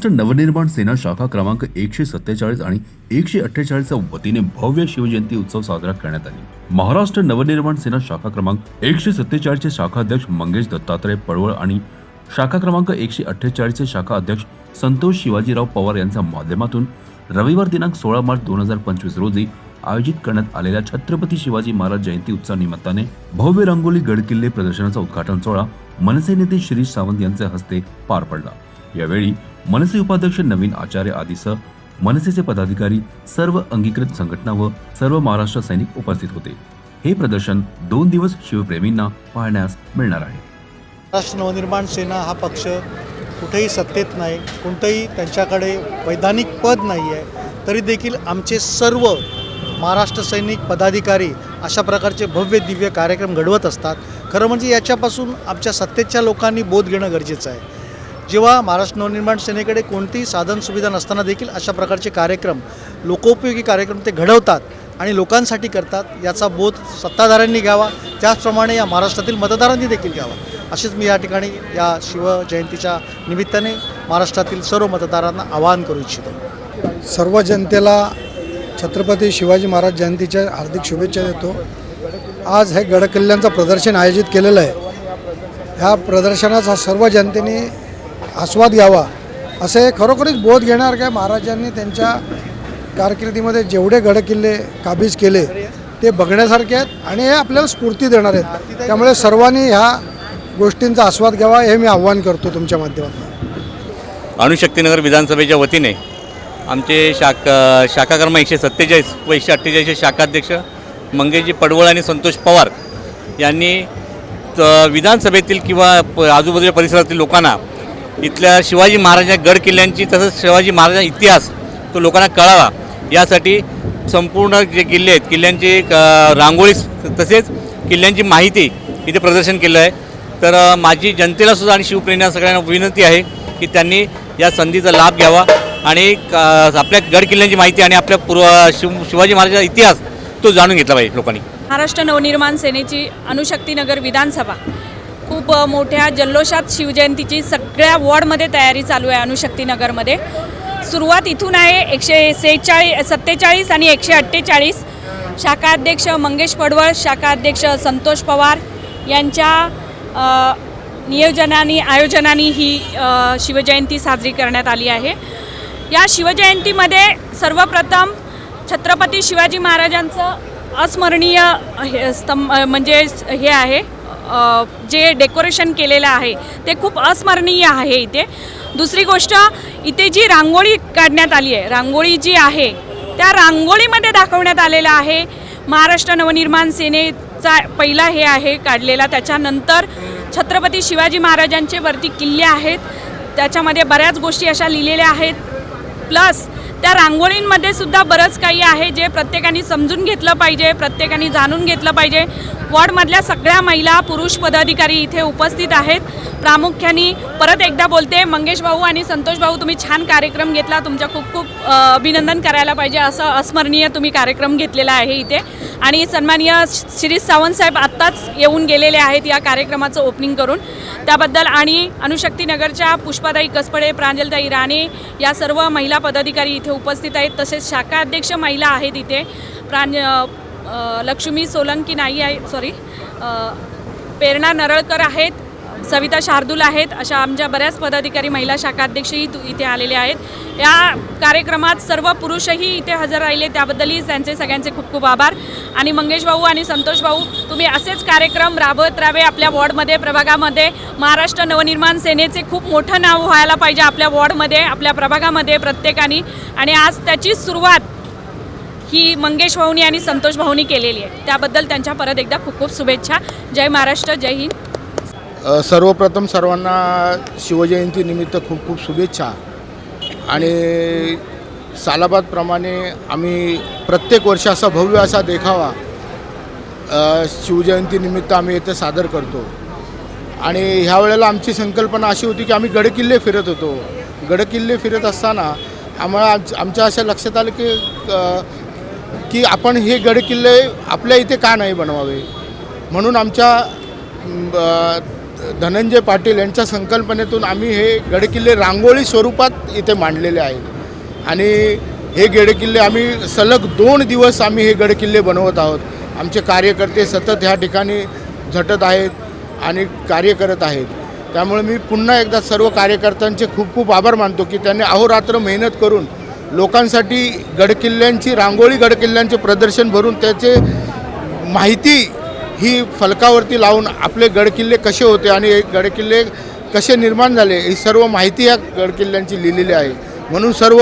महाराष्ट्र नवनिर्माण सेना शाखा क्रमांक एकशे सत्तेचाळीस आणि एकशे अठ्ठेचाळीसच्या वतीने भव्य शिवजयंती उत्सव साजरा करण्यात आली. महाराष्ट्र नवनिर्माण सेना शाखा क्रमांक एकशे सत्तेचाळीसचे शाखाध्यक्ष मंगेश दत्तात्रय पडवळ आणि शाखा क्रमांक एकशे अठ्ठेचाळीसचे शाखा अध्यक्ष संतोष शिवाजीराव पवार यांच्या माध्यमातून रविवार दिनांक सोळा मार्च दोन हजार पंचवीस रोजी आयोजित करण्यात आलेल्या छत्रपती शिवाजी महाराज जयंती उत्सव निमित्ताने भव्य रंगोली गडकिल्ले प्रदर्शनाचा उद्घाटन सोहळा मनसे नेते शिरीष सावंत यांच्या हस्ते पार पडला. यावेळी मनसे उपाध्यक्ष नवीन आचार्य आदीसह मनसेचे पदाधिकारी सर्व अंगीकृत संघटना व सर्व महाराष्ट्र सैनिक उपस्थित होते. हे प्रदर्शन दोन दिवस शिवप्रेमींना पाहण्यास मिळणार आहे. महाराष्ट्र नवनिर्माण सेना हा पक्ष कुठेही सत्तेत नाही कोणतंही त्यांच्याकडे वैधानिक पद नाही आहे तरी देखील आमचे सर्व महाराष्ट्र सैनिक पदाधिकारी अशा प्रकारचे भव्य दिव्य कार्यक्रम घडवत असतात. खरं म्हणजे याच्यापासून आमच्या सत्तेच्या लोकांनी बोध घेणं गरजेचं आहे. जेव्हा महाराष्ट्र नवनिर्माण सेनेकडे कोणतीही साधन सुविधा नसताना देखील अशा प्रकारचे कार्यक्रम लोकोपयोगी कार्यक्रम ते घडवतात आणि लोकांसाठी करतात याचा बोध सत्ताधाऱ्यांनी घ्यावा. त्याचप्रमाणे या महाराष्ट्रातील मतदारांनी देखील घ्यावा. असेच मी या ठिकाणी या शिवजयंतीच्या निमित्ताने महाराष्ट्रातील सर्व मतदारांना आवाहन करू इच्छितो. सर्व जनतेला छत्रपती शिवाजी महाराज जयंतीच्या हार्दिक शुभेच्छा देतो. आज हे गडकिल्ल्यांचं प्रदर्शन आयोजित केलेलं आहे. ह्या प्रदर्शनाचा सर्व जनतेने आस्वाद घ्यावा असे खरोखरीच बोध घेणार काय महाराजांनी त्यांच्या कारकिर्दीमध्ये जेवढे गडकिल्ले काबीज केले ते बघण्यासारखे आहेत आणि हे आपल्याला स्फूर्ती देणार आहेत. त्यामुळे सर्वांनी ह्या गोष्टींचा आस्वाद घ्यावा हे मी आव्हान करतो तुमच्या माध्यमातून. अणुशक्तीनगर विधानसभेच्या वतीने आमचे शाख शाखा क्रमांक एकशे सत्तेचाळीस व एकशे अठ्ठेचाळीसचे शाखाध्यक्ष मंगेशजी पडवळ आणि संतोष पवार यांनी विधानसभेतील किंवा प- आजूबाजूच्या परिसरातील लोकांना इथल्या शिवाजी महाराजांच्या गड किल्ल्यांची तसंच शिवाजी महाराजांचा इतिहास तो लोकांना कळावा. यासाठी संपूर्ण जे किल्ले आहेत किल्ल्यांची रांगोळी तसेच किल्ल्यांची माहिती इथे प्रदर्शन केलं आहे. तर माझी जनतेला सुद्धा आणि शिवप्रेमींना सगळ्यांना विनंती आहे की त्यांनी या संधीचा लाभ घ्यावा आणि आपल्या गड किल्ल्यांची माहिती आणि आपल्या पूर्व शिव शिवाजी महाराजांचा इतिहास तो जाणून घेतला पाहिजे लोकांनी. महाराष्ट्र नवनिर्माण सेनेची अणुशक्तीनगर विधानसभा. खूप मोठ्या जल्लोषात शिवजयंतीची सगळ्या वॉर्डमध्ये तयारी चालू आहे अणुशक्तीनगरमध्ये सुरुवात इथून आहे एकशे सेहेचाळीस सत्तेचाळीस आणि एकशे अठ्ठेचाळीस. शाखा अध्यक्ष मंगेश पडवळ शाखा अध्यक्ष संतोष पवार यांच्या नियोजनाने आयोजनाने ही शिवजयंती साजरी करण्यात आली आहे. या शिवजयंतीमध्ये सर्वप्रथम छत्रपती शिवाजी महाराजांचं अस्मरणीय हे स्तंभ म्हणजे हे आहे. जे डेकोरेशन केलेलं आहे ते खूप अस्मरणीय आहे इथे. दुसरी गोष्ट इथे जी रांगोळी काढण्यात आली आहे रांगोळी जी आहे त्या रांगोळीमध्ये दाखवण्यात आलेलं आहे महाराष्ट्र नवनिर्माण सेनेचा पहिला हे आहे काढलेला. त्याच्यानंतर छत्रपती शिवाजी महाराजांचे वरती किल्ले आहेत. त्याच्यामध्ये बऱ्याच गोष्टी अशा लिहिलेल्या आहेत. प्लस त्या रांगोळींमध्ये सुद्धा बरंच काही आहे जे प्रत्येकाने समजून घेतलं पाहिजे प्रत्येकाने जाणून घेतलं पाहिजे. वॉर्डमधल्या सगळ्या महिला पुरुष पदाधिकारी इथे उपस्थित आहेत. प्रामुख्याने परत एकदा बोलते मंगेश भाऊ आणि संतोष भाऊ तुम्ही छान कार्यक्रम घेतला. तुमच्या खूप खूप अभिनंदन करायला पाहिजे. असं अस्मरणीय तुम्ही कार्यक्रम घेतलेला आहे इथे. आणि सन्माननीय श्री सावंत साहेब आत्ताच येऊन गेलेले आहेत या कार्यक्रमाचं ओपनिंग करून. त्याबद्दल आणि अनुशक्तीनगरच्या पुष्पादाई कसपडे प्रांजलताई राणे या सर्व महिला पदाधिकारी इथे इथे उपस्थित आहेत. तसेच शाखा अध्यक्ष महिला आहेत इथे. प्राण लक्ष्मी सोलंकी नाही आहे सॉरी प्रेरणा नरळकर आहेत. सविता शार्दूल आहेत. अशा आमच्या बऱ्याच पदाधिकारी महिला शाखा अध्यक्षही इथे आलेले आहेत. या कार्यक्रमात सर्व पुरुषही इथे हजर राहिले. त्याबद्दलही त्यांचे सगळ्यांचे खूप खूप आभार. आणि मंगेश भाऊ आणि संतोष भाऊ तुम्ही असेच कार्यक्रम राबवत राहावे आपल्या वॉर्डमध्ये प्रभागामध्ये. महाराष्ट्र नवनिर्माण सेनेचे खूप मोठं नाव व्हायला पाहिजे आपल्या वॉर्डमध्ये आपल्या प्रभागामध्ये प्रत्येकाने. आणि आज त्याची सुरुवात ही मंगेश भाऊनी आणि संतोष भाऊनी केलेली आहे. त्याबद्दल त्यांच्या परत एकदा खूप खूप शुभेच्छा. जय महाराष्ट्र जय हिंद. सर्वप्रथम सर्वांना शिवजयंतीनिमित्त खूप खूप शुभेच्छा. आणि सालाबादप्रमाणे आम्ही प्रत्येक वर्ष असा भव्य असा देखावा शिवजयंतीनिमित्त आम्ही येथे सादर करतो. आणि ह्या वेळेला आमची संकल्पना अशी होती की आम्ही गडकिल्ले फिरत होतो. गडकिल्ले फिरत असताना आम्हाला आमच्या आमच्या असं लक्षात आलं की की आपण हे गडकिल्ले आपल्या इथे का नाही बनवावे? म्हणून आमच्या धनंजय पाटील यांच्या संकल्पनेतून आम्ही हे गडकिल्ले रांगोळी स्वरूपात इथे मांडलेले आहेत. आणि हे गडकिल्ले आम्ही सलग दोन दिवस आम्ही हे गडकिल्ले बनवत आहोत. आमचे कार्यकर्ते सतत ह्या ठिकाणी झटत आहेत आणि कार्य करत आहेत. त्यामुळे मी पुन्हा एकदा सर्व कार्यकर्त्यांचे खूप खूप आभार मानतो की त्यांनी अहोरात्र मेहनत करून लोकांसाठी गडकिल्ल्यांची रांगोळी गडकिल्ल्यांचे प्रदर्शन भरून त्याचे माहिती ही फलकावरती लावून आपले गडकिल्ले कसे होते आणि हे गडकिल्ले कसे निर्माण झाले ही सर्व माहिती या गडकिल्ल्यांची लिहिलेली आहे. म्हणून सर्व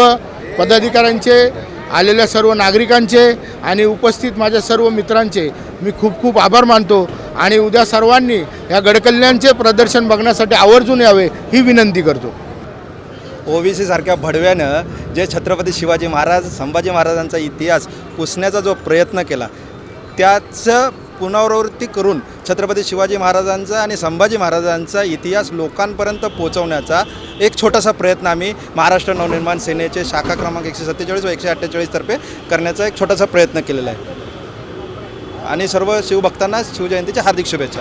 पदाधिकाऱ्यांचे आलेल्या सर्व नागरिकांचे आणि उपस्थित माझ्या सर्व मित्रांचे मी खूप खूप आभार मानतो आणि उद्या सर्वांनी या गडकल्ल्यांचे प्रदर्शन बघण्यासाठी आवर्जून यावे ही विनंती करतो. ओबीसी सारख्या भडव्यानं जे छत्रपती शिवाजी महाराज संभाजी महाराजांचा इतिहास पुसण्याचा जो प्रयत्न केला त्याचं पुनरावृत्ती करून छत्रपती शिवाजी महाराजांचा आणि संभाजी महाराजांचा इतिहास लोकांपर्यंत पोहोचवण्याचा एक छोटासा प्रयत्न आम्ही महाराष्ट्र नवनिर्माण सेनेचे शाखा क्रमांक एकशे सत्तेचाळीस व एकशे अठ्ठेचाळीस तर्फे करण्याचा एक छोटासा प्रयत्न केलेला आहे. आणि सर्व शिवभक्तांना शिवजयंतीच्या हार्दिक शुभेच्छा.